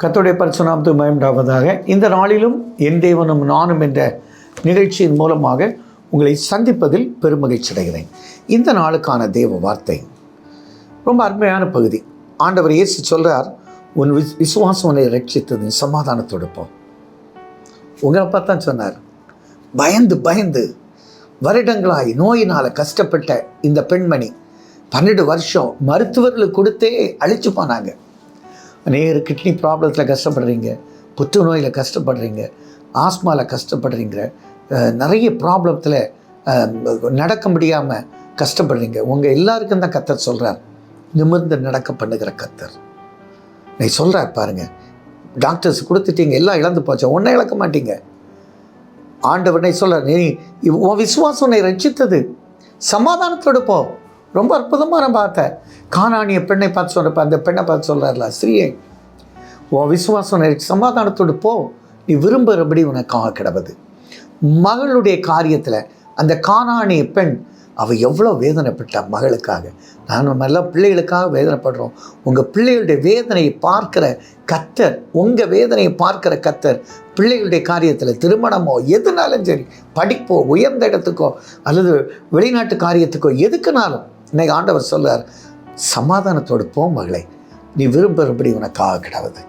கர்த்தருடைய பரிசுநாமத்து மயம்டாவதாக இந்த நாளிலும் என் தேவனும் நானும் என்ற நிகழ்ச்சியின் மூலமாக உங்களை சந்திப்பதில் பெருமகிழ்ச்சி அடைகிறேன். இந்த நாளுக்கான தேவ வார்த்தை. ரொம்ப அருமையான பகுதி. ஆண்டவர் இயேசு சொல்கிறார் உன் விஸ் விசுவாசம் உன்னை ரட்சித்தது சமாதானத்தோடு போ. உங்களை பார்த்தான் சொன்னார் பயந்து பயந்து வருடங்களாய் நோயினால் கஷ்டப்பட்ட இந்த பெண்மணி பன்னெண்டு வருஷம் மருத்துவர்களுக்கு கொடுத்தே அழிச்சு போனாங்க. அநேகர் கிட்னி ப்ராப்ளத்தில் கஷ்டப்படுறீங்க புற்றுநோயில் கஷ்டப்படுறீங்க ஆஸ்மாவில் கஷ்டப்படுறீங்க நிறைய ப்ராப்ளத்தில் நடக்க முடியாமல் கஷ்டப்படுறீங்க. உங்கள் எல்லாருக்கும் தான் கத்தர் சொல்கிறார் நிமிர்ந்து நடக்க பண்ணுகிற கத்தர். நீ சொல்கிறார் பாருங்கள் டாக்டர்ஸ் கொடுத்துட்டீங்க எல்லாம் இழந்து போச்சு. ஒன்றை இழக்க மாட்டீங்க. ஆண்டவனை சொல்கிறார் நீ உன் விசுவாசம் உன்னை ரட்சித்தது. சமாதானத்தோடு போ. ரொம்ப அற்புதமாக நான் பார்த்தேன். காணானிய பெண்ணை பார்த்து சொல்கிறப்ப அந்த பெண்ணை பார்த்து சொல்கிறார்ல ஸ்ரீயை உன் விசுவாசம் சமாதானத்தோடு போ. நீ விரும்புகிறபடி உனக்காக கிடவது மகளுடைய காரியத்தில் அந்த காணானிய பெண் அவள் எவ்வளோ வேதனைப்பட்டா மகளுக்காக. நான் நம்ம எல்லாம் பிள்ளைகளுக்காக வேதனைப்படுறோம். உங்கள் பிள்ளைகளுடைய வேதனையை பார்க்கிற கத்தர் உங்கள் வேதனையை பார்க்கிற கத்தர் பிள்ளைகளுடைய காரியத்தில் திருமணமோ எதுனாலும் சரி படிப்போ உயர்ந்த இடத்துக்கோ அல்லது வெளிநாட்டு காரியத்துக்கோ எதுக்குனாலும் இன்னைக்கு ஆண்டவர் சொல்றார் சமாதானத்தோடு போ மகளே நீ விரும்புகிறபடி உனக்காக கிடாது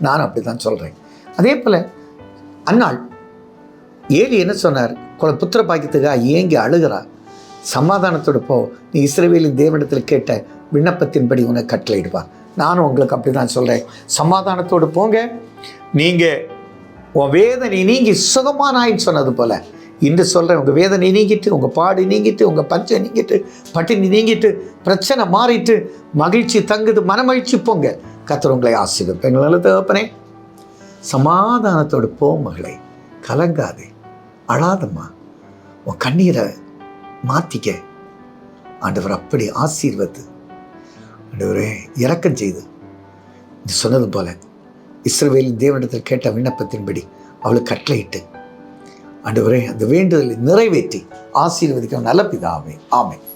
நான் அப்படி தான் சொல்கிறேன் அதே போல் அன்னாள் ஏலி என்ன சொன்னார்? குல புத்திர பாக்கியத்துக்காக ஏங்கி அழுகிறார் சமாதானத்தோடு போ. நீ இஸ்ரேவேலின் தேவனிடத்தில் கேட்ட விண்ணப்பத்தின்படி உனக்கு கட்டளையிடுவார் நானும் உங்களுக்கு அப்படி தான் சொல்கிறேன் சமாதானத்தோடு போங்க. நீங்கள் உன் வேதனை நீங்கி சுகமானாயின்னு சொன்னது போல் இன்று சொல்கிறேன் உங்கள் வேதனை நீங்கிட்டு உங்கள் பாடு நீங்கிட்டு உங்கள் பஞ்சம் நீங்கிட்டு பட்டினி நீங்கிட்டு பிரச்சனை மாறிட்டு மகிழ்ச்சி தங்குது மனமகிழ்ச்சி போங்க. கத்தர் உங்களை ஆசீர்வப்பேன் நல்ல தகப்பனே சமாதானத்தோடு போ மகளை கலங்காதே அழாதம்மா. உன் கண்ணீரை மாற்றிக்க ஆண்டவர் அப்படி ஆசீர்வத்து. ஆண்டவரே இறக்கம் செய்து. சொன்னது போல இஸ்ரவேலின் தேவனிடத்தில் கேட்ட விண்ணப்பத்தின்படி அவளுக்கு கட்டளையிட்டு ஆண்டவரே அந்த வேண்டுதலை நிறைவேற்றி ஆசீர்வதிக்கும் நல்ல பிதாவே. ஆமென்.